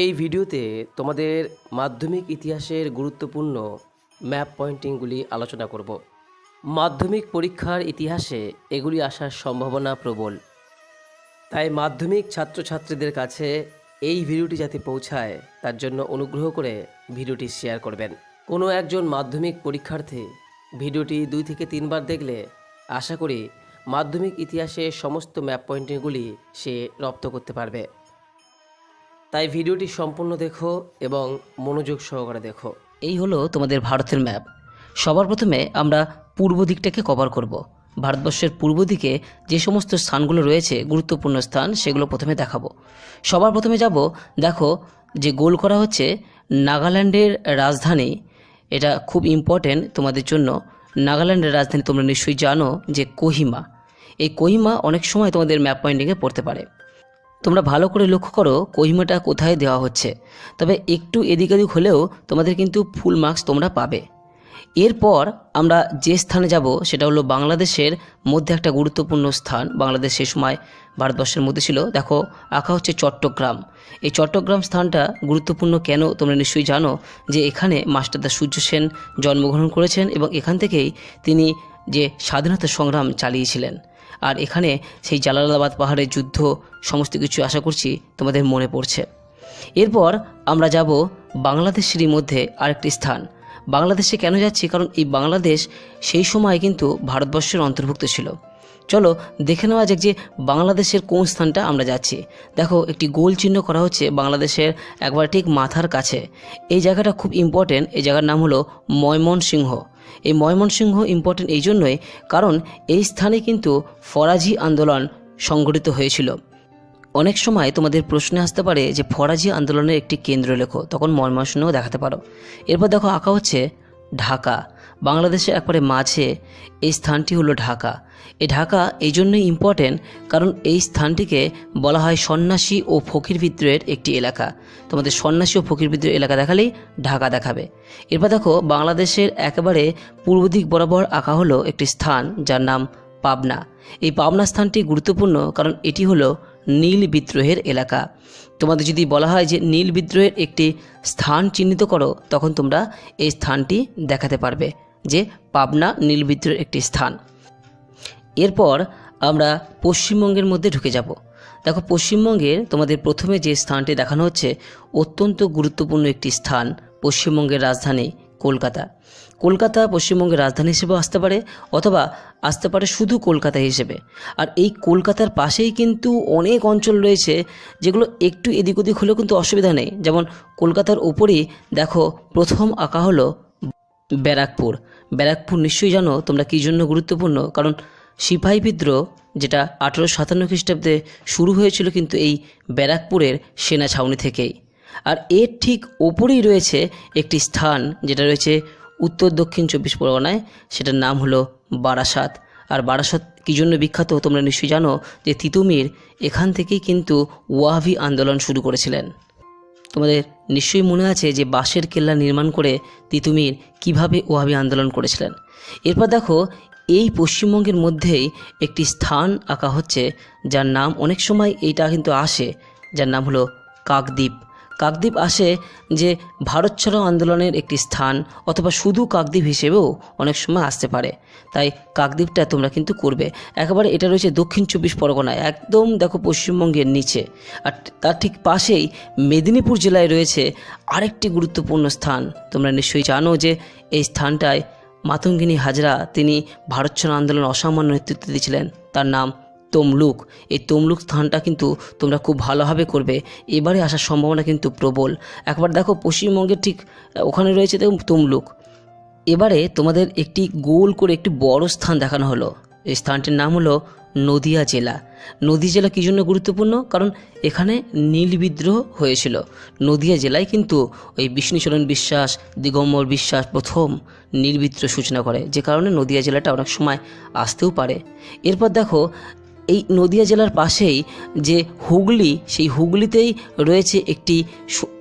এই ভিডিওতে তোমাদের মাধ্যমিক ইতিহাসের গুরুত্বপূর্ণ ম্যাপ পয়েন্টিংগুলি আলোচনা করব। মাধ্যমিক পরীক্ষার ইতিহাসে এগুলি আসার সম্ভাবনা প্রবল। তাই মাধ্যমিক ছাত্রছাত্রীদের কাছে এই ভিডিওটি যাতে পৌঁছায়, তার জন্য অনুগ্রহ করে ভিডিওটি শেয়ার করবেন। কোনো একজন মাধ্যমিক পরীক্ষার্থী ভিডিওটি দুই থেকে তিনবার দেখলে আশা করি মাধ্যমিক ইতিহাসে সমস্ত ম্যাপ পয়েন্টিংগুলি সে রপ্ত করতে পারবে। তাই ভিডিওটি সম্পূর্ণ দেখো এবং মনোযোগ সহকারে দেখো। এই হলো তোমাদের ভারতের ম্যাপ। সবার প্রথমে আমরা পূর্ব দিকটাকে কভার করব। ভারতবর্ষের পূর্ব দিকে যে সমস্ত স্থানগুলো রয়েছে, গুরুত্বপূর্ণ স্থান, সেগুলো প্রথমে দেখাবো। সবার প্রথমে যাব, দেখো যে গোল করা হচ্ছে নাগাল্যান্ডের রাজধানী। এটা খুব ইম্পর্টেন্ট তোমাদের জন্য। নাগাল্যান্ডের রাজধানী তোমরা নিশ্চয়ই জানো যে কোহিমা। এই কোহিমা অনেক সময় তোমাদের ম্যাপ পয়েন্টিংয়ে পড়তে পারে। তোমরা ভালো করে লক্ষ্য করো কোহিমাটা কোথায় দেওয়া হচ্ছে। তবে একটু এদিক এদিক হলেও তোমাদের কিন্তু ফুল মার্কস তোমরা পাবে। এরপর আমরা যে স্থানে যাব সেটা হলো বাংলাদেশের মধ্যে একটা গুরুত্বপূর্ণ স্থান। বাংলাদেশ সে সময় ভারতবর্ষের মধ্যে ছিল। দেখো, আঁকা হচ্ছে চট্টগ্রাম। এই চট্টগ্রাম স্থানটা গুরুত্বপূর্ণ কেন তোমরা নিশ্চয়ই জানো যে এখানে মাস্টারদা সূর্য সেন জন্মগ্রহণ করেছেন এবং এখান থেকেই তিনি যে স্বাধীনতা সংগ্রাম চালিয়েছিলেন। আর এখানে সেই জালালাবাদ পাহাড়ের যুদ্ধ, সমস্ত কিছু আশা করছি তোমাদের মনে পড়ছে। এরপর আমরা যাব বাংলাদেশেরই মধ্যে আরেকটি স্থান। বাংলাদেশে কেন যাচ্ছি? কারণ এই বাংলাদেশ সেই সময় কিন্তু ভারতবর্ষের অন্তর্ভুক্ত ছিল। চলো দেখে নেওয়া যাক যে বাংলাদেশের কোন স্থানটা আমরা যাচ্ছি। দেখো, একটি গোল চিহ্ন করা হচ্ছে বাংলাদেশের একবার ঠিক মাথার কাছে। এই জায়গাটা খুব ইম্পর্টেন্ট এই জায়গার নাম হলো ময়মনসিংহ। এই ময়মনসিংহ ইম্পর্টেন্ট এই জন্যই কারণ এই স্থানে কিন্তু ফরাজি আন্দোলন সংগঠিত হয়েছিল। অনেক সময় তোমাদের প্রশ্নে আসতে পারে যে ফরাজি আন্দোলনের একটি কেন্দ্র লেখো, তখন ময়মনসিংহ দেখাতে পারো। এরপর দেখো আঁকা হচ্ছে ঢাকা। বাংলাদেশের একবারে মাঝে এই স্থানটি হলো ঢাকা। এই ঢাকা এই জন্যই ইম্পর্টেন্ট কারণ এই স্থানটিকে বলা হয় সন্ন্যাসী ও ফকির বিদ্রোহের একটি এলাকা। তোমাদের সন্ন্যাসী ও ফকির বিদ্রোহ এলাকা দেখালেই ঢাকা দেখাবে। এরপর দেখো, বাংলাদেশের একেবারে পূর্ব দিক বরাবর আঁকা হলো একটি স্থান যার নাম পাবনা। এই পাবনা স্থানটি গুরুত্বপূর্ণ কারণ এটি হলো নীল বিদ্রোহের এলাকা। তোমাদের যদি বলা হয় যে নীল বিদ্রোহের একটি স্থান চিহ্নিত করো, তখন তোমরা এই স্থানটি দেখাতে পারবে। যে পাবনা নীল বিদ্রোহের একটি স্থান। এরপর আমরা পশ্চিমবঙ্গের মধ্যে ঢুকে যাব। দেখো পশ্চিমবঙ্গের তোমাদের প্রথমে যে স্থানটি দেখানো হচ্ছে, অত্যন্ত গুরুত্বপূর্ণ একটি স্থান পশ্চিমবঙ্গের রাজধানী কলকাতা। কলকাতা পশ্চিমবঙ্গের রাজধানী হিসেবেও আসতে পারে, অথবা আসতে পারে শুধু কলকাতা হিসেবে। আর এই কলকাতার পাশেই কিন্তু অনেক অঞ্চল রয়েছে, যেগুলো একটু এদিক ওদিক হলেও কিন্তু অসুবিধা নেই। যেমন কলকাতার ওপরই দেখো, প্রথম আঁকা হলো ব্যারাকপুর। ব্যারাকপুর নিশ্চয়ই জানো তোমরা কী জন্য গুরুত্বপূর্ণ? কারণ সিপাহী বিদ্রোহ, যেটা আঠেরো সাতান্ন খ্রিস্টাব্দে শুরু হয়েছিল কিন্তু এই ব্যারাকপুরের সেনা ছাউনি থেকেই। আর এর ঠিক ওপরেই রয়েছে একটি স্থান, যেটা রয়েছে উত্তর দক্ষিণ চব্বিশ পরগনায়। সেটার নাম হলো বারাসাত। আর বারাসাত কী জন্য বিখ্যাত তোমরা নিশ্চয়ই জানো যে তিতুমির এখান থেকেই কিন্তু ওয়াহাবি আন্দোলন শুরু করেছিলেন। তোমাদের নিশ্চয়ই মনে আছে যে বাঁশের কেল্লা নির্মাণ করে তিতুমির কীভাবে ওয়াহাবি আন্দোলন করেছিলেন? এরপর দেখো, এই পশ্চিমবঙ্গের মধ্যেই একটি স্থান আঁকা হচ্ছে, যার নাম অনেক সময় এইটা কিন্তু আসে, যার নাম হলো কাকদ্বীপ। কাকদ্বীপ আসে যে ভারত ছাড়ো আন্দোলনের একটি স্থান, অথবা শুধু কাকদ্বীপ হিসেবেও অনেক সময় আসতে পারে। তাই কাকদ্বীপটা তোমরা কিন্তু করবে। একেবারে এটা রয়েছে দক্ষিণ চব্বিশ পরগনায়, একদম দেখো পশ্চিমবঙ্গের নিচে। আর তার ঠিক পাশেই মেদিনীপুর জেলায় রয়েছে আরেকটি গুরুত্বপূর্ণ স্থান। তোমরা নিশ্চয়ই জানো যে এই স্থানটায় মাতঙ্গিনী হাজরা তিনি ভারত ছাড়ো আন্দোলন অসামান্য নেতৃত্ব দিয়েছিলেন। তার নাম তমলুক। এই তমলুক স্থানটা কিন্তু তোমরা খুব ভালোভাবে করবে। এবারে আসার সম্ভাবনা কিন্তু প্রবল। একবার দেখো পশ্চিমবঙ্গের ঠিক ওখানে রয়েছে দেখুন তমলুক। এবারে তোমাদের একটি গোল করে একটি বড় স্থান দেখানো হলো। এই স্থানটির নাম হলো নদিয়া জেলা। নদী জেলা কী জন্য গুরুত্বপূর্ণ? কারণ এখানে নীল বিদ্রোহ হয়েছিল। নদিয়া জেলায় কিন্তু ওই বিষ্ণুচরণ বিশ্বাস, দিগম্বর বিশ্বাস প্রথম নীল বিদ্রোহ সূচনা করে, যে কারণে নদিয়া জেলাটা অনেক সময় আসতেও পারে। এরপর দেখো, এই নদিয়া জেলার পাশেই যে হুগলি, সেই হুগলিতেই রয়েছে একটি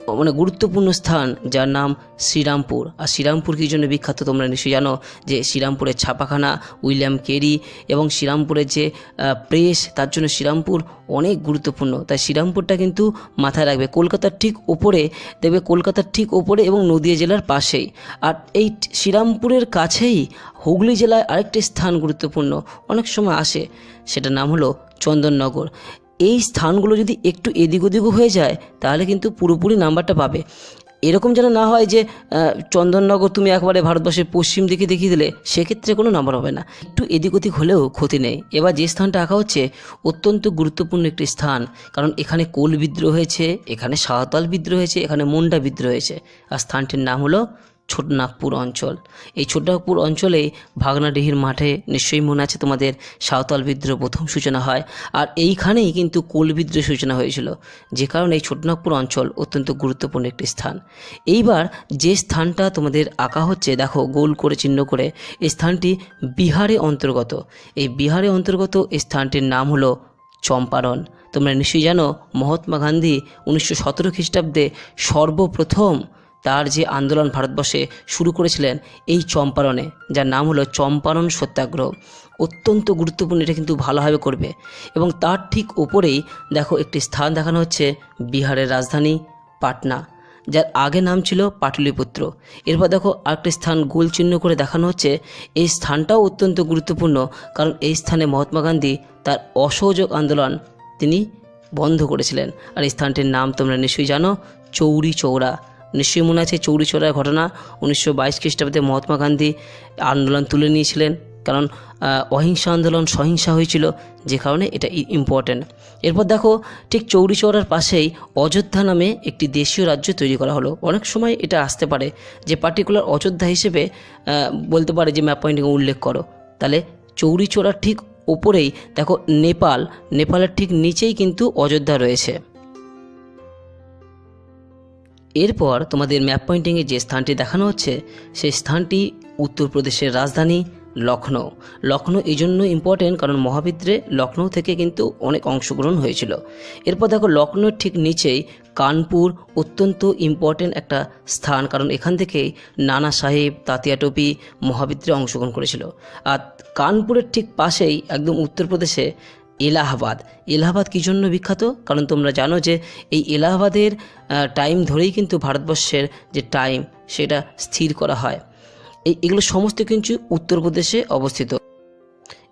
মানে গুরুত্বপূর্ণ স্থান, যার নাম শ্রীরামপুর। আর শ্রীরামপুর কী জন্য বিখ্যাত তোমরা নিশ্চয়ই জানো? যে শ্রীরামপুরের ছাপাখানা, উইলিয়াম কেরি এবং শ্রীরামপুরের যে প্রেস, তার জন্য শ্রীরামপুর অনেক গুরুত্বপূর্ণ। তাই শ্রীরামপুরটা কিন্তু মাথায় রাখবে। কলকাতার ঠিক ওপরে দেখবে, কলকাতার ঠিক ওপরে এবং নদিয়া জেলার পাশেই। আর এই শ্রীরামপুরের কাছেই হুগলি জেলায় আরেকটি স্থান গুরুত্বপূর্ণ। অনেক সময় আসে, সেটার নাম হলো চন্দননগর। এই স্থানগুলো যদি একটু এদিক ওদিকও হয়ে যায়, তাহলে কিন্তু পুরোপুরি নাম্বারটা পাবে। এরকম যেন না হয় যে চন্দননগর তুমি একবারে ভারতবর্ষের পশ্চিম দিকে দেখিয়ে দিলে, সেক্ষেত্রে কোনো নাম্বার হবে না। একটু এদিক ওদিক হলেও ক্ষতি নেই। এবার যে স্থানটা আঁকা হচ্ছে, অত্যন্ত গুরুত্বপূর্ণ একটি স্থান। কারণ এখানে কোল বিদ্রোহ হয়েছে, এখানে সাঁওতাল বিদ্রোহ হয়েছে, এখানে মুন্ডা বিদ্রোহ হয়েছে। আর স্থানটির নাম হলো ছোটনাগপুর অঞ্চল। এই ছোটনাগপুর অঞ্চলেই ভাগনাডিহির মাঠে নিশ্চয়ই মনে আছে তোমাদের সাঁওতাল বিদ্রোহ প্রথম সূচনা হয়। আর এইখানেই কিন্তু কোল বিদ্রোহ সূচনা হয়েছিল, যে কারণে এই ছোটনাগপুর অঞ্চল অত্যন্ত গুরুত্বপূর্ণ একটি স্থান। এইবার যে স্থানটা তোমাদের আঁকা হচ্ছে, দেখো, গোল করে চিহ্ন করে, এই স্থানটি বিহারে অন্তর্গত। এই বিহারে অন্তর্গত এই স্থানটির নাম হলো চম্পারণ। তোমরা নিশ্চয়ই জানো, মহাত্মা গান্ধী উনিশশো সতেরো খ্রিস্টাব্দে সর্বপ্রথম তার যে আন্দোলন ভারতবর্ষে শুরু করেছিলেন এই চম্পারণে, যার নাম হলো চম্পারণ সত্যাগ্রহ। অত্যন্ত গুরুত্বপূর্ণ, এটা কিন্তু ভালোভাবে করবে। এবং তার ঠিক ওপরেই দেখো একটি স্থান দেখানো হচ্ছে বিহারের রাজধানী পাটনা, যার আগে নাম ছিল পাটলিপুত্র। এরপর দেখো আরেকটি স্থান গোল চিহ্ন করে দেখানো হচ্ছে। এই স্থানটাও অত্যন্ত গুরুত্বপূর্ণ, কারণ এই স্থানে মহাত্মা গান্ধী তার অসহযোগ আন্দোলন তিনি বন্ধ করেছিলেন। আর এই স্থানটির নাম তোমরা নিশ্চয়ই জানো, চৌরি চৌরা। নিশ্চয়ই মনে আছে চৌরি চৌরার ঘটনা? উনিশশো বাইশ খ্রিস্টাব্দে মহাত্মা গান্ধী আন্দোলন তুলে নিয়েছিলেন। কারণ অহিংসা আন্দোলন সহিংসা হয়েছিল, যে কারণে এটা ইম্পর্ট্যান্ট এরপর দেখো, ঠিক চৌরি চৌরার পাশেই অযোধ্যা নামে একটি দেশীয় রাজ্য তৈরি করা হলো। অনেক সময় এটা আসতে পারে যে পার্টিকুলার অযোধ্যা হিসেবে বলতে পারে যে ম্যাপ পয়েন্টিং উল্লেখ করো। তাহলে চৌরি চৌরার ঠিক ওপরেই দেখো, নেপাল। নেপালের ঠিক নিচেই কিন্তু অযোধ্যা রয়েছে। এরপর তোমাদের ম্যাপ পয়েন্টিংয়ে যে স্থানটি দেখানো হচ্ছে, সেই স্থানটি উত্তরপ্রদেশের রাজধানী লখনৌ লখনৌ এই জন্য ইম্পর্টেন্ট কারণ মহাবিদ্রে লখনৌ থেকে কিন্তু অনেক অংশগ্রহণ হয়েছিল। এরপর দেখো লখনৌর ঠিক নিচেই কানপুর অত্যন্ত ইম্পর্টেন্ট একটা স্থান, কারণ এখান থেকেই নানা সাহেব, তাতিয়া টপি মহাবিদ্রে অংশগ্রহণ করেছিল। আর কানপুরের ঠিক পাশেই একদম উত্তরপ্রদেশে এলাহাবাদ। এলাহাবাদ কী জন্য বিখ্যাত? কারণ তোমরা জানো যে এই এলাহাবাদের টাইম ধরেই কিন্তু ভারতবর্ষের যে টাইম সেটা স্থির করা হয়। এই, এগুলো সমস্ত কিন্তু উত্তরপ্রদেশে অবস্থিত।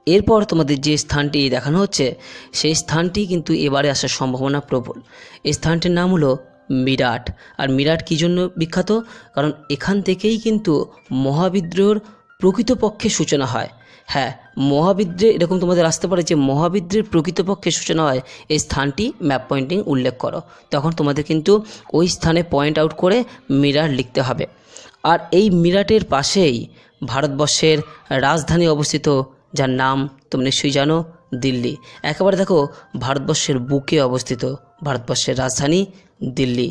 এরপর তোমাদের যে স্থানটি দেখানো হচ্ছে, সেই স্থানটি কিন্তু এবারে আসার সম্ভাবনা প্রবল। এই স্থানটির নাম হলো মিরাট। আর মিরাট কী জন্য বিখ্যাত? কারণ এখান থেকেই কিন্তু মহাবিদ্রোহর প্রকৃতপক্ষে সূচনা হয়। হ্যাঁ মহাবিদ্রে, এরকম তোমাদের আসতে পারে যে মহাবিদ্রের প্রকৃতপক্ষে সূচনা হয়, এই স্থানটি ম্যাপ পয়েন্টিং উল্লেখ করো। তখন তোমাদের কিন্তু ওই স্থানে পয়েন্ট আউট করে মিরাট লিখতে হবে। আর এই মিরাটের পাশেই ভারতবর্ষের রাজধানী অবস্থিত, যার নাম তুমি নিশ্চয়ই জানো, দিল্লি। একেবারে দেখো, ভারতবর্ষের বুকে অবস্থিত ভারতবর্ষের রাজধানী দিল্লি।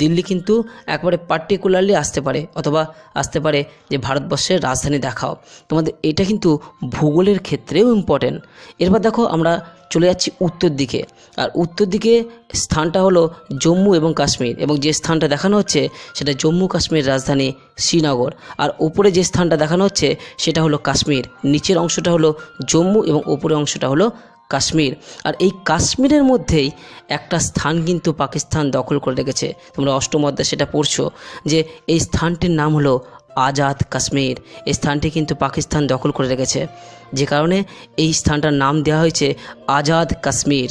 দিল্লি কিন্তু একবারে পার্টিকুলারলি আসতে পারে, অথবা আসতে পারে যে ভারতবর্ষের রাজধানী দেখাও। তোমাদের এটা কিন্তু ভূগোলের ক্ষেত্রেও ইম্পর্টেন্ট এরপর দেখো আমরা চলে যাচ্ছি উত্তর দিকে। আর উত্তর দিকে স্থানটা হলো জম্মু এবং কাশ্মীর, এবং যে স্থানটা দেখানো হচ্ছে সেটা জম্মু কাশ্মীর রাজধানী শ্রীনগর। আর ওপরে যে স্থানটা দেখানো হচ্ছে সেটা হলো কাশ্মীর। নিচের অংশটা হলো জম্মু এবং ওপরের অংশটা হলো কাশ্মীর। আর এই কাশ্মীরের মধ্যেই একটা স্থান কিন্তু পাকিস্তান দখল করে রেখেছে। তোমরা অষ্টম অধ্যায় সেটা পড়ছো যে এই স্থানটির নাম হলো আজাদ কাশ্মীর। এই স্থানটি কিন্তু পাকিস্তান দখল করে রেখেছে। যে কারণে এই স্থানটার নাম দেওয়া হয়েছে আজাদ কাশ্মীর।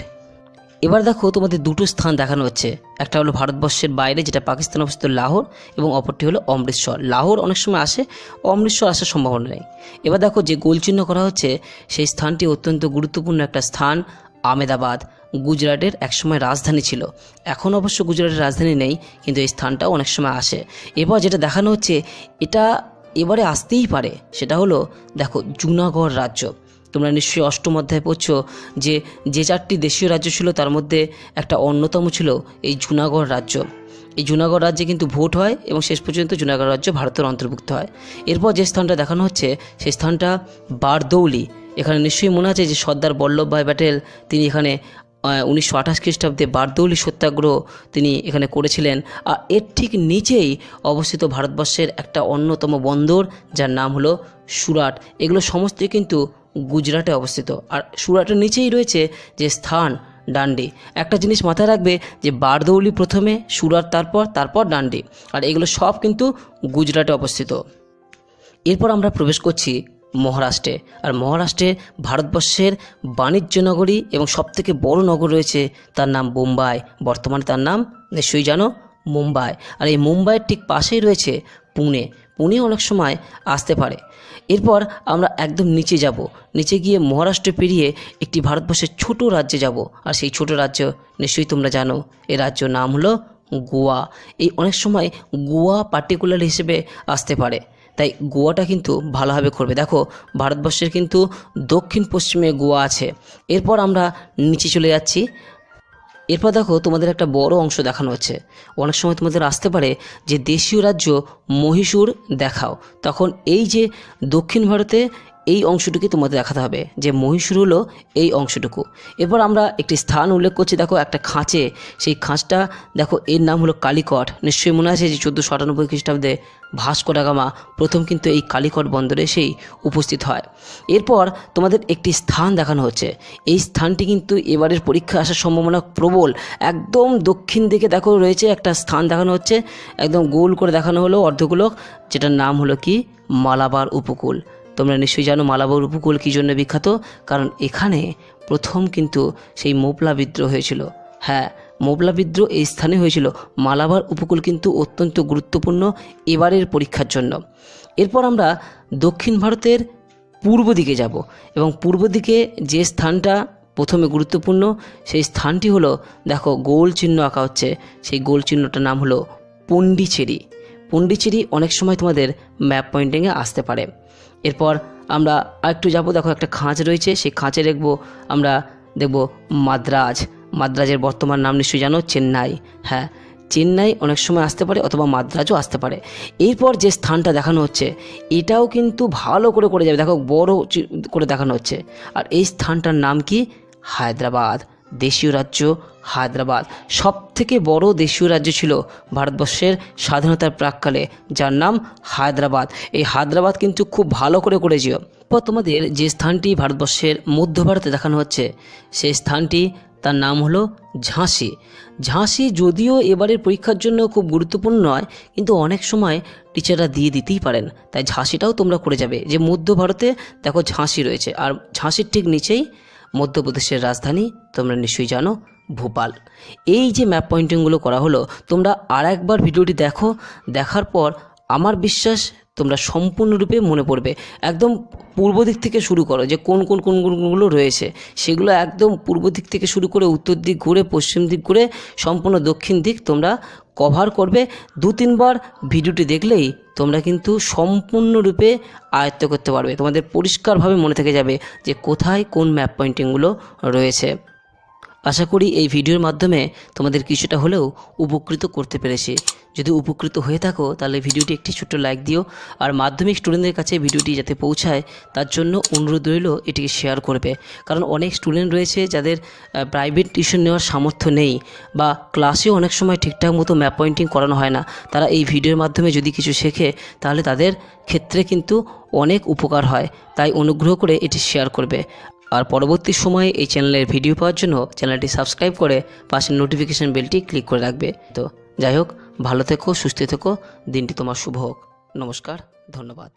এবার দেখো তোমাদের দুটো স্থান দেখানো হচ্ছে। একটা হলো ভারতবর্ষের বাইরে, যেটা পাকিস্তান অবস্থিত লাহোর, এবং অপরটি হলো অমৃতসর। লাহোর অনেক সময় আসে, অমৃতসর আসার সম্ভাবনা নেই। এবার দেখো যে গোল চিহ্ন করা হচ্ছে, সেই স্থানটি অত্যন্ত গুরুত্বপূর্ণ একটা স্থান আমেদাবাদ গুজরাটের একসময় রাজধানী ছিল। এখন অবশ্য গুজরাটের রাজধানী নেই, কিন্তু এই স্থানটাও অনেক সময় আসে। এবার যেটা দেখানো হচ্ছে, এটা এবারে আসতেই পারে, সেটা হলো, দেখো, জুনাগড় রাজ্য। তোমরা নিশ্চয়ই অষ্টম অধ্যায় পড়ছো যে যে চারটি দেশীয় রাজ্য ছিল, তার মধ্যে একটা অন্যতম ছিল এই জুনাগড় রাজ্য। এই জুনাগড় রাজ্যে কিন্তু ভোট হয় এবং শেষ পর্যন্ত জুনাগড় রাজ্য ভারতের অন্তর্ভুক্ত হয়। এরপর যে স্থানটা দেখানো হচ্ছে, সেই স্থানটা বারদৌলি। এখানে নিশ্চয়ই মনে আছে যে সর্দার বল্লভভাই প্যাটেল, তিনি এখানে উনিশশো আঠাশ খ্রিস্টাব্দে বারদৌলি সত্যাগ্রহ তিনি এখানে করেছিলেন। আর এর ঠিক নিচেই অবস্থিত ভারতবর্ষের একটা অন্যতম বন্দর, যার নাম হলো সুরাট। এগুলো সমস্তই কিন্তু গুজরাটে অবস্থিত। আর সুরাটের নিচেই রয়েছে যে স্থান, ডান্ডি। একটা জিনিস মাথায় রাখবে যে বারদৌলি প্রথমে, সুরাট তারপর তারপর ডান্ডি। আর এগুলো সব কিন্তু গুজরাটে অবস্থিত। এরপর আমরা প্রবেশ করছি মহারাষ্ট্রে। আর মহারাষ্ট্রে ভারতবর্ষের বাণিজ্য নগরী এবং সবথেকে বড় নগর রয়েছে তার নাম বোম্বাই। বর্তমানে তার নাম, নিশ্চয়ই জানো, মুম্বাই। আর এই মুম্বাইয়ের ঠিক পাশেই রয়েছে পুনে। পুনে অনেক সময় আসতে পারে। এরপর আমরা একদম নিচে যাব। নিচে গিয়ে মহারাষ্ট্র পেরিয়ে একটি ভারতবর্ষের ছোট রাজ্যে যাব। আর সেই ছোট রাজ্য নিশ্চয়ই তোমরা জানো এই রাজ্য নাম হলো গোয়া। এই অনেক সময় গোয়া পার্টিকুলার হিসেবে আসতে পারে। তাই গোয়াটা কিন্তু ভালোভাবে করবে দেখো, ভারতবর্ষের কিন্তু দক্ষিণ পশ্চিমে গোয়া আছে। এরপর আমরা নিচে চলে যাচ্ছি। এরপর দেখো তোমাদের একটা বড় অংশ দেখানো হচ্ছে। অনেক সময় তোমাদের আসতে পারে যে দেশীয় রাজ্য মহীশূর দেখাও। তখন এই যে দক্ষিণ ভারতে এই অংশটুকু তোমাদের দেখাতে হবে, যে মহীশূর হলো এই অংশটুকু। এরপর আমরা একটি স্থান উল্লেখ করছি, দেখো একটা খাঁচে। সেই খাঁচটা, দেখো এর নাম হলো কালিকট। নিশ্চয়ই মনে আছে যে চোদ্দোশো আটানব্বই খ্রিস্টাব্দে ভাস্কো ডা গামা প্রথম কিন্তু এই কালিকট বন্দরে সেই উপস্থিত হয়। এরপর তোমাদের একটি স্থান দেখানো হচ্ছে। এই স্থানটি কিন্তু এবারের পরীক্ষা আসার সম্ভাবনা প্রবল। একদম দক্ষিণ দিকে দেখো রয়েছে একটা স্থান দেখানো হচ্ছে। একদম গোল করে দেখানো হলো অর্ধগোলক, যেটার নাম হলো কি? মালাবার উপকূল। তোমরা নিশ্চয়ই জানো মালাবার উপকূল কী জন্য বিখ্যাত? কারণ এখানে প্রথম কিন্তু সেই মোবলা বিদ্রোহ হয়েছিল। হ্যাঁ মোবলা বিদ্রোহ এই স্থানে হয়েছিল। মালাবার উপকূল কিন্তু অত্যন্ত গুরুত্বপূর্ণ এবারের পরীক্ষার জন্য। এরপর আমরা দক্ষিণ ভারতের পূর্ব দিকে যাব এবং পূর্ব দিকে যে স্থানটা প্রথমে গুরুত্বপূর্ণ, সেই স্থানটি হলো, দেখো, গোল চিহ্ন আঁকা হচ্ছে। সেই গোল চিহ্নটার নাম হলো পন্ডিচেরি। পন্ডিচেরি অনেক সময় তোমাদের ম্যাপ পয়েন্টিংয়ে আসতে পারে। এরপর আমরা আরেকটু যাব। দেখো, একটা খাঁচ রয়েছে। সেই খাঁচে দেখব, আমরা দেখব মাদ্রাজ। মাদ্রাজের বর্তমান নাম নিশ্চয়ই জানো? চেন্নাই। হ্যাঁ চেন্নাই অনেক সময় আসতে পারে অথবা মাদ্রাজও আসতে পারে। এরপর যে স্থানটা দেখানো হচ্ছে, এটাও কিন্তু ভালো করে করে যাবে। দেখো, বড় করে দেখানো হচ্ছে। আর এই স্থানটার নাম কি? হায়দ্রাবাদ। দেশীয় রাজ্য হায়দ্রাবাদ। সব থেকে বড় দেশীয় রাজ্য ছিল ভারতবর্ষের স্বাধীনতার প্রাককালে, যার নাম হায়দ্রাবাদ। এই হায়দ্রাবাদ কিন্তু খুব ভালো করে করেছিল। এরপর তোমাদের যে স্থানটি ভারতবর্ষের মধ্য ভারতে দেখানো হচ্ছে, সেই স্থানটি, তার নাম হলো ঝাঁসি। ঝাঁসি যদিও এবারের পরীক্ষার জন্য খুব গুরুত্বপূর্ণ নয়, কিন্তু অনেক সময় টিচাররা দিয়ে দিতেই পারেন। তাই ঝাঁসিটাও তোমরা করে যাবে। যে মধ্য ভারতে, দেখো ঝাঁসি রয়েছে। আর ঝাঁসির ঠিক নিচেই মধ্যপ্রদেশের রাজধানী, তোমরা নিশ্চয়ই জানো, ভোপাল। এই যে ম্যাপ পয়েন্টিংগুলো করা হলো, তোমরা আর একবার ভিডিওটি দেখো, দেখার পর আমার বিশ্বাস তোমরা সম্পূর্ণরূপে মনে পড়বে। একদম পূর্ব দিক থেকে শুরু করো যে কোন কোন কোন কোনগুলো রয়েছে। সেগুলো একদম পূর্ব দিক থেকে শুরু করে উত্তর দিক ঘুরে পশ্চিম দিক ঘুরে সম্পূর্ণ দক্ষিণ দিক তোমরা কভার করবে। দু তিনবার ভিডিওটি দেখলেই তোমরা কিন্তু সম্পূর্ণরূপে আয়ত্ত করতে পারবে। তোমাদের পরিষ্কারভাবে মনে থেকে যাবে যে কোথায় কোন ম্যাপ পয়েন্টিংগুলো রয়েছে। আশা করি এই ভিডিওর মাধ্যমে তোমাদের কিছুটা হলেও উপকৃত করতে পেরেছি। যদি উপকৃত হয়ে থাকো, তাহলে ভিডিওটি একটি ছোট্ট লাইক দিও, আর মাধ্যমিক স্টুডেন্টদের কাছে ভিডিওটি যাতে পৌঁছায়, তার জন্য অনুরোধ রইল এটিকে শেয়ার করবে। কারণ অনেক স্টুডেন্ট রয়েছে যাদের প্রাইভেট টিউশন নেওয়ার সামর্থ্য নেই, বা ক্লাসেও অনেক সময় ঠিকঠাক মতো ম্যাপ পয়েন্টিং করানো হয় না। তারা এই ভিডিওর মাধ্যমে যদি কিছু শেখে, তাহলে তাদের ক্ষেত্রে কিন্তু অনেক উপকার হয়। তাই অনুগ্রহ করে এটি শেয়ার করবে। আর পরবর্তী সময়ে এই চ্যানেলের ভিডিও পাওয়ার জন্য চ্যানেলটি সাবস্ক্রাইব করে পাশের নোটিফিকেশন বেলটি ক্লিক করে রাখবে। তো যাই হোক, ভালো থেকো, সুস্থ থেকো, দিনটি তোমার শুভ হোক। নমস্কার, ধন্যবাদ।